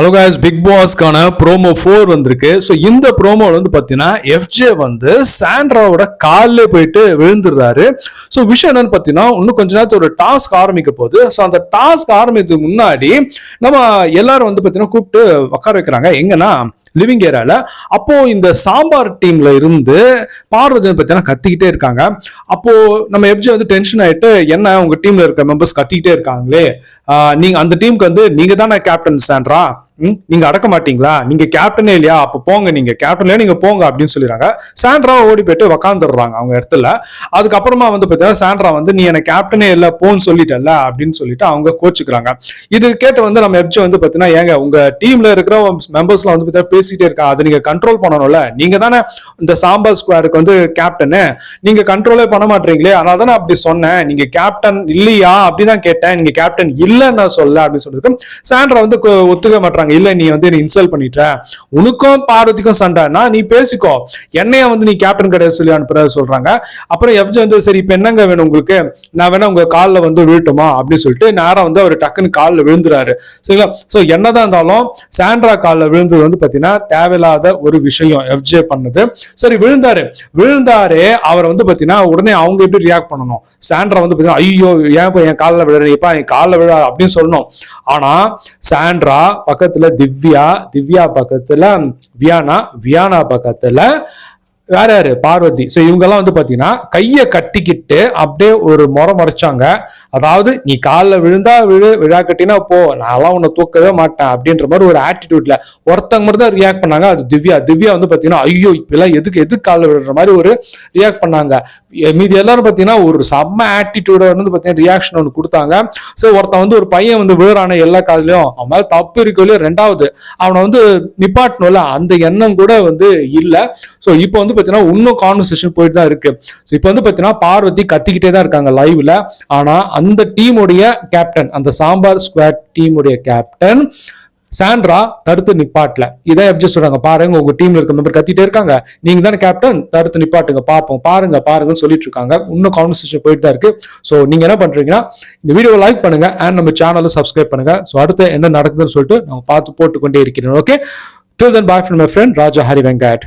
Hello guys big பாஸ்க்கான promo four வந்திருக்கு. So இந்த ப்ரோமோவில் வந்து பார்த்தீங்கன்னா எஃப்ஜே வந்து சாண்ட்ராவோட காலில் போயிட்டு விழுந்துடுறாரு. ஸோ விஷயம் என்னன்னு பார்த்தீங்கன்னா இன்னும் கொஞ்ச நேரத்தில் ஒரு டாஸ்க் ஆரம்பிக்க போகுது. ஸோ அந்த டாஸ்க் ஆரம்பிக்கிறதுக்கு முன்னாடி நம்ம எல்லாரும் வந்து பார்த்தீங்கன்னா கூப்பிட்டு உட்கார வைக்கிறாங்க. எங்கன்னா லிவிங் ஏரியாவில் அப்போ இந்த சாம்பார் டீம்ல இருந்து பார்வதி பார்த்தீங்கன்னா கத்திக்கிட்டே இருக்காங்க. அப்போ நம்ம எப்ஜி வந்து டென்ஷன் ஆயிட்டு என்ன உங்க டீம்ல இருக்க மெம்பர்ஸ் கத்திக்கிட்டே இருக்காங்களே? நீங்க அந்த டீமுக்கு வந்து நீங்க தானே கேப்டன் சாண்ட்ரா நீங்க அடக்க மாட்டீங்களா? நீங்க கேப்டனே இல்லையா? அப்ப போங்க நீங்க. கேப்டன்ல நீங்க போங்க அப்படின்னு சொல்லிடுறாங்க. சாண்ட்ரா ஓடி போயிட்டு உக்காந்துடுறாங்க அவங்க இடத்துல. அதுக்கப்புறமா வந்து பார்த்தீங்கன்னா சாண்ட்ரா வந்து நீ எனக்கு கேப்டனே இல்ல போன்னு சொல்லிட்டல அப்படின்னு சொல்லிட்டு அவங்க கோச்சுக்கிறாங்க. இது கேட்டு வந்து நம்ம எப்ஜி வந்து பார்த்தீங்கன்னா ஏங்க உங்க டீம்ல இருக்கிற மெம்பர்ஸ்லாம் வந்து பார்த்தீங்கன்னா பேசிட்டே இருக்காங்க. அதை நீங்க கண்ட்ரோல் பண்ணணும்ல. நீங்க தானே இந்த சாம்பார் ஸ்குவாடுக்கு வந்து கேப்டனு நீங்க கண்ட்ரோலே பண்ண மாட்டீங்களே. அதனால தான் அப்படி சொன்னேன். நீங்க கேப்டன் இல்லையா? அப்படிதான் கேட்டேன். நீங்க கேப்டன் இல்லைன்னு நான் சொல்ல அப்படின்னு சொல்றதுக்கு சாண்ட்ரா வந்து ஒத்துக்க மாட்டாங்க இல்ல நீ வந்து இன்சல்ட் பண்ணிட்ட. உனக்கும் பார்வதிக்கும் சண்டைனா நீ பேசிக்கோ. என்னைய வந்து நீ கேப்டன் கிடையாது சொல்லி அனுப்புற சொல்றாங்க. அப்புறம் எஃப்ஜி வந்து சரி இப்ப என்னங்க வேணும் உங்களுக்கு? நான் வேணா உங்க காலில் வந்து விழுட்டுமா? அப்படின்னு சொல்லிட்டு நேரா வந்து அவர் டக்குன்னு காலில் விழுந்துறாரு. சரிங்களா? ஸோ என்னதான் இருந்தாலும் சாண்ட்ரா காலில் விழுந்தது வந்து பாத்தீங்கன்னா தேவையில்லாத ஒரு விஷயம் எஃப்ஜே பண்ணது. சரி விழுந்தாரு. விழுந்தாரு அவர் வந்து பாத்தீங்கன்னா உடனே அவங்க எப்படி ரியாக்ட் பண்ணணும்? சாண்ட்ரா வந்து பாத்தீங்கன்னா ஐயோ ஏன் என் காலில் விழுறீப்பா என் காலில் விழா அப்படின்னு சொல்லணும். ஆனா சாண்ட்ரா பக்கத்துல திவ்யா திவ்யா பக்கத்துல வியானா வியானா பக்கத்துல வேற யாரு? பார்வதி. ஸோ இவங்கெல்லாம் வந்து பார்த்தீங்கன்னா கையை கட்டிக்கிட்டு அப்படியே ஒரு முறை முறைச்சாங்க அதாவது நீ காலில் விழுந்தா விழு விழா கட்டினா போ. நான்லாம் உன்னை தூக்கவே மாட்டேன். அப்படின்ற மாதிரி ஒரு ஆட்டிடியூட்ல ஒருத்தங்க மட்டும் தான் ரியாக்ட் பண்ணாங்க. அது திவ்யா. திவ்யா வந்து பார்த்தீங்கன்னா ஐயோ இப்பெல்லாம் எதுக்கு எதுக்கு காலில் விழுற மாதிரி ஒரு ரியாக்ட் பண்ணாங்க. மீதி எல்லாரும் பார்த்தீங்கன்னா ஒரு செம்ம ஆட்டிடியூட வந்து பார்த்தீங்கன்னா ரியாக்ஷன் ஒன்று கொடுத்தாங்க. ஸோ ஒருத்தன் வந்து ஒரு பையன் வந்து விழுறான எல்லா காதுலயும் அவன் மேலே தப்பு இருக்கோ ரெண்டாவது அவனை வந்து நிப்பாட்டணும்ல. அந்த எண்ணம் கூட வந்து இல்லை. ஸோ இப்போ வந்து பார்த்தீங்கன்னா இன்னும் கான்வர்சேஷன் போயிட்டு தான் இருக்கு. ஸோ இப்போ வந்து பாத்தீங்கன்னா பார்வதி கத்திக்கிட்டே தான் இருக்காங்க லைவ்ல ஆனா அந்த டீமுடைய கேப்டன் அந்த சாம்பார் ஸ்குவாட் டீமுடைய கேப்டன் சாண்ட்ரா தடுத்து நிப்பாட்டல. இதை எப்படி சொல்றாங்க? பாருங்க உங்க டீம்ல இருக்க மெம்பர் கத்திட்டே இருக்காங்க. நீங்க தானே கேப்டன் தடுத்து நிப்பாட்டுங்க பார்ப்போம் பாருங்க பாருங்கன்னு சொல்லிட்டு இருக்காங்க. இன்னும் கான்வர்சேஷன் போயிட்டு தான் இருக்கு. ஸோ நீங்க என்ன பண்றீங்கன்னா இந்த வீடியோவை லைக் பண்ணுங்க அண்ட் நம்ம சேனலும் சப்ஸ்கிரைப் பண்ணுங்க. ஸோ அடுத்து என்ன நடக்குதுன்னு சொல்லிட்டு நம்ம பார்த்து போட்டுக்கொண்டே இருக்கிறோம். Okay till then bye from my friend Raja Hari Venkat